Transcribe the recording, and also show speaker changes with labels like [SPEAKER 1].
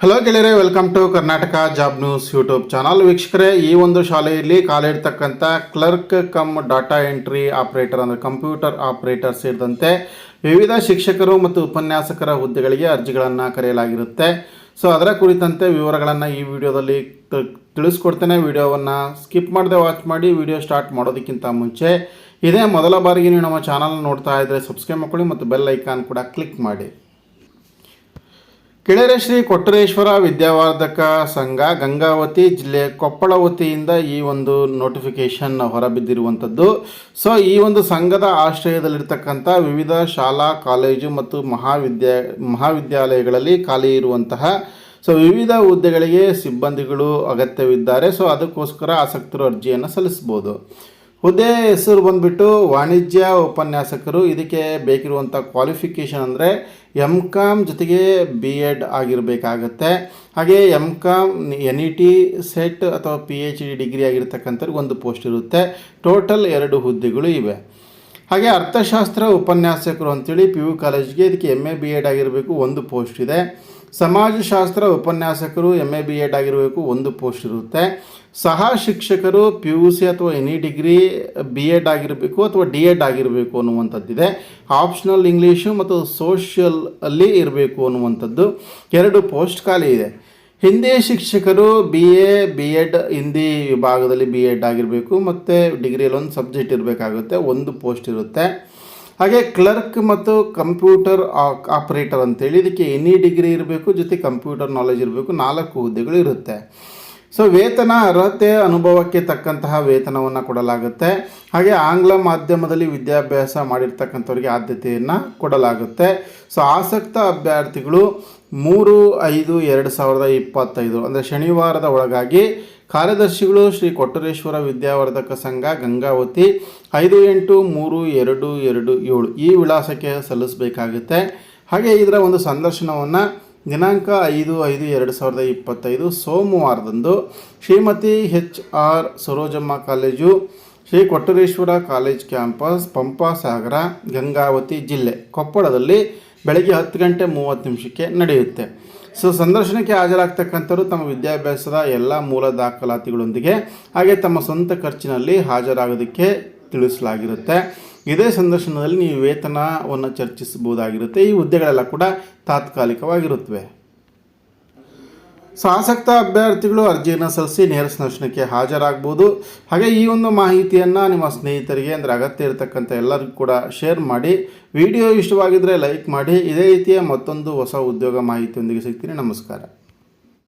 [SPEAKER 1] Hello ಗೆಳೆಯರೆ welcome to Karnataka job news YouTube channel ವೀಕ್ಷಕರೇ, ಈ ಒಂದು ಶಾಲೆಯಲ್ಲಿ ಕಾಲಿಡ್ತಕ್ಕಂಥ clerk cum data entry operator ಅಂದರೆ ಕಂಪ್ಯೂಟರ್ ಆಪರೇಟರ್ ಸೇರಿದಂತೆ ವಿವಿಧ ಶಿಕ್ಷಕರು ಮತ್ತು ಉಪನ್ಯಾಸಕರ ಹುದ್ದೆಗಳಿಗೆ ಅರ್ಜಿಗಳನ್ನು ಕರೆಯಲಾಗಿರುತ್ತೆ. ಸೊ ಅದರ ಕುರಿತಂತೆ ವಿವರಗಳನ್ನು ಈ ವಿಡಿಯೋದಲ್ಲಿ ತಿಳಿಸ್ಕೊಡ್ತೇನೆ. ವಿಡಿಯೋವನ್ನು ಸ್ಕಿಪ್ ಮಾಡದೆ ವಾಚ್ ಮಾಡಿ ವಿಡಿಯೋ ಸ್ಟಾರ್ಟ್ ಮಾಡೋದಕ್ಕಿಂತ ಮುಂಚೆ ಇದೇ ಮೊದಲ ಬಾರಿಗೆ ನೀವು ನಮ್ಮ ಚಾನಲ್ ನೋಡ್ತಾ ಇದ್ದರೆ ಸಬ್ಸ್ಕ್ರೈಬ್ ಮಾಡ್ಕೊಳ್ಳಿ ಮತ್ತು ಬೆಲ್ ಐಕಾನ್ ಕೂಡ ಕ್ಲಿಕ್ ಮಾಡಿ. ಕೆಳರೆ ಶ್ರೀ ಕೊಟ್ಟರೇಶ್ವರ ವಿದ್ಯಾವರ್ಧಕ ಸಂಘ ಗಂಗಾವತಿ ಜಿಲ್ಲೆ ಕೊಪ್ಪಳ ವತಿಯಿಂದ ಈ ಒಂದು ನೋಟಿಫಿಕೇಶನ್ ಹೊರಬಿದ್ದಿರುವಂಥದ್ದು. ಸೊ ಈ ಒಂದು ಸಂಘದ ಆಶ್ರಯದಲ್ಲಿರ್ತಕ್ಕಂಥ ವಿವಿಧ ಶಾಲಾ, ಕಾಲೇಜು ಮತ್ತು ಮಹಾವಿದ್ಯಾ, ಮಹಾವಿದ್ಯಾಲಯಗಳಲ್ಲಿ ಖಾಲಿ ಇರುವಂತಹ ಸೊ ವಿವಿಧ ಹುದ್ದೆಗಳಿಗೆ ಸಿಬ್ಬಂದಿಗಳು ಅಗತ್ಯವಿದ್ದಾರೆ. ಸೊ ಅದಕ್ಕೋಸ್ಕರ ಆಸಕ್ತರು ಅರ್ಜಿಯನ್ನು ಸಲ್ಲಿಸ್ಬೋದು ಹುದ್ದೆ ಹೆಸರು ಬಂದುಬಿಟ್ಟು ವಾಣಿಜ್ಯ ಉಪನ್ಯಾಸಕರು, ಇದಕ್ಕೆ ಬೇಕಿರುವಂಥ ಕ್ವಾಲಿಫಿಕೇಷನ್ ಅಂದರೆ ಎಂ ಕಾಮ್ ಜೊತೆಗೆ ಬಿ ಎಡ್ ಆಗಿರಬೇಕಾಗತ್ತೆ. ಹಾಗೆ M Com N E T SET ಅಥವಾ ಪಿ ಎಚ್ ಡಿ ಡಿಗ್ರಿ ಆಗಿರ್ತಕ್ಕಂಥವ್ರಿಗೆ ಒಂದು ಪೋಸ್ಟ್ ಇರುತ್ತೆ. ಟೋಟಲ್ ಎರಡು ಹುದ್ದೆಗಳು ಇವೆ. ಹಾಗೆ ಅರ್ಥಶಾಸ್ತ್ರ ಉಪನ್ಯಾಸಕರು ಅಂತೇಳಿ ಪಿ ಯು ಕಾಲೇಜ್ಗೆ ಇದಕ್ಕೆ ಎಂ ಎ ಬಿ ಎಡ್ ಆಗಿರಬೇಕು, ಒಂದು ಪೋಸ್ಟ್ ಇದೆ. ಸಮಾಜಶಾಸ್ತ್ರ ಉಪನ್ಯಾಸಕರು ಎಂ ಎ ಬಿ ಎಡ್ ಆಗಿರಬೇಕು, ಒಂದು ಪೋಸ್ಟ್ ಇರುತ್ತೆ. ಸಹ ಶಿಕ್ಷಕರು ಪಿ ಯು ಸಿ ಅಥವಾ ಎನಿ ಡಿಗ್ರಿ ಬಿ ಎಡ್ ಆಗಿರಬೇಕು ಅಥವಾ ಡಿ ಎಡ್ ಆಗಿರಬೇಕು ಅನ್ನುವಂಥದ್ದಿದೆ. ಆಪ್ಷನಲ್ ಇಂಗ್ಲೀಷು ಮತ್ತು ಸೋಷಿಯಲ್ ಅಲ್ಲಿ ಇರಬೇಕು ಅನ್ನುವಂಥದ್ದು. ಎರಡು ಪೋಸ್ಟ್ ಖಾಲಿ ಇದೆ. ಹಿಂದಿ ಶಿಕ್ಷಕರು B A B Ed Hindi ವಿಭಾಗದಲ್ಲಿ ಬಿ ಎಡ್ ಆಗಿರಬೇಕು, ಮತ್ತು ಡಿಗ್ರಿಯಲ್ಲಿ ಒಂದು ಸಬ್ಜೆಕ್ಟ್ ಇರಬೇಕಾಗುತ್ತೆ, ಒಂದು ಪೋಸ್ಟ್ ಇರುತ್ತೆ. ಹಾಗೆ ಕ್ಲರ್ಕ್ ಮತ್ತು ಕಂಪ್ಯೂಟರ್ ಆಪರೇಟರ್ ಅಂತೇಳಿ, ಇದಕ್ಕೆ ಎನಿ ಡಿಗ್ರಿ ಇರಬೇಕು, ಜೊತೆ ಕಂಪ್ಯೂಟರ್ ನಾಲೆಜ್ ಇರಬೇಕು, ನಾಲ್ಕು ಹುದ್ದೆಗಳು ಇರುತ್ತೆ. ಸೊ ವೇತನ ಅರ್ಹತೆ ಅನುಭವಕ್ಕೆ ತಕ್ಕಂತಹ ವೇತನವನ್ನು ಕೊಡಲಾಗುತ್ತೆ. ಹಾಗೆ ಆಂಗ್ಲ ಮಾಧ್ಯಮದಲ್ಲಿ ವಿದ್ಯಾಭ್ಯಾಸ ಮಾಡಿರ್ತಕ್ಕಂಥವ್ರಿಗೆ ಆದ್ಯತೆಯನ್ನು ಕೊಡಲಾಗುತ್ತೆ. ಸೊ ಆಸಕ್ತ ಅಭ್ಯರ್ಥಿಗಳು ಮೂರು, ಐದು, ಎರಡು ಸಾವಿರದ ಇಪ್ಪತ್ತೈದು ಅಂದರೆ ಶನಿವಾರದ ಒಳಗಾಗಿ ಕಾರ್ಯದರ್ಶಿಗಳು ಶ್ರೀ ಕೊಟ್ಟರೇಶ್ವರ ವಿದ್ಯಾವರ್ಧಕ ಸಂಘ, ಗಂಗಾವತಿ ಐದು, ಎಂಟು, ಮೂರು, ಎರಡು ಎರಡು, ಏಳು ಈ ವಿಳಾಸಕ್ಕೆ ಸಲ್ಲಿಸಬೇಕಾಗುತ್ತೆ. ಹಾಗೆ ಇದರ ಒಂದು ಸಂದರ್ಶನವನ್ನು ದಿನಾಂಕ ಐದು ಐದು ಎರಡು ಸಾವಿರದ ಇಪ್ಪತ್ತೈದು ಸೋಮವಾರದಂದು Shrimati H R Sarojamma college, Shri Kottareshwara college campus, Pampasagara, Gangavathi ಜಿಲ್ಲೆ ಕೊಪ್ಪಳದಲ್ಲಿ ಬೆಳಗ್ಗೆ ಹತ್ತು ಗಂಟೆ ಮೂವತ್ತು ನಿಮಿಷಕ್ಕೆ ನಡೆಯುತ್ತೆ. ಸೊ, ಸಂದರ್ಶನಕ್ಕೆ ಹಾಜರಾಗ್ತಕ್ಕಂಥವ್ರು ತಮ್ಮ ವಿದ್ಯಾಭ್ಯಾಸದ ಎಲ್ಲ ಮೂಲ ದಾಖಲಾತಿಗಳೊಂದಿಗೆ, ಹಾಗೆ ತಮ್ಮ ಸ್ವಂತ ಖರ್ಚಿನಲ್ಲಿ ಹಾಜರಾಗೋದಕ್ಕೆ ತಿಳಿಸಲಾಗಿರುತ್ತೆ. ಇದೇ ಸಂದರ್ಶನದಲ್ಲಿ ನೀವು ವೇತನವನ್ನು ಚರ್ಚಿಸಬಹುದಾಗಿರುತ್ತೆ. ಈ ಹುದ್ದೆಗಳೆಲ್ಲ ಕೂಡ ತಾತ್ಕಾಲಿಕವಾಗಿರುತ್ತವೆ. ಆಸಕ್ತ ಅಭ್ಯರ್ಥಿಗಳು ಅರ್ಜಿಯನ್ನು ಸಲ್ಲಿಸಿ ನೇರ ಸಂದರ್ಶನಕ್ಕೆ ಹಾಜರಾಗ್ಬೋದು ಹಾಗೆ ಈ ಒಂದು ಮಾಹಿತಿಯನ್ನು ನಿಮ್ಮ ಸ್ನೇಹಿತರಿಗೆ ಅಂದರೆ ಅಗತ್ಯ ಇರತಕ್ಕಂಥ ಎಲ್ಲರಿಗೂ ಕೂಡ ಶೇರ್ ಮಾಡಿ. ವಿಡಿಯೋ ಇಷ್ಟವಾಗಿದ್ದರೆ ಲೈಕ್ ಮಾಡಿ. ಇದೇ ರೀತಿಯ ಮತ್ತೊಂದು ಹೊಸ ಉದ್ಯೋಗ ಮಾಹಿತಿಯೊಂದಿಗೆ ಸಿಗ್ತೀನಿ. ನಮಸ್ಕಾರ.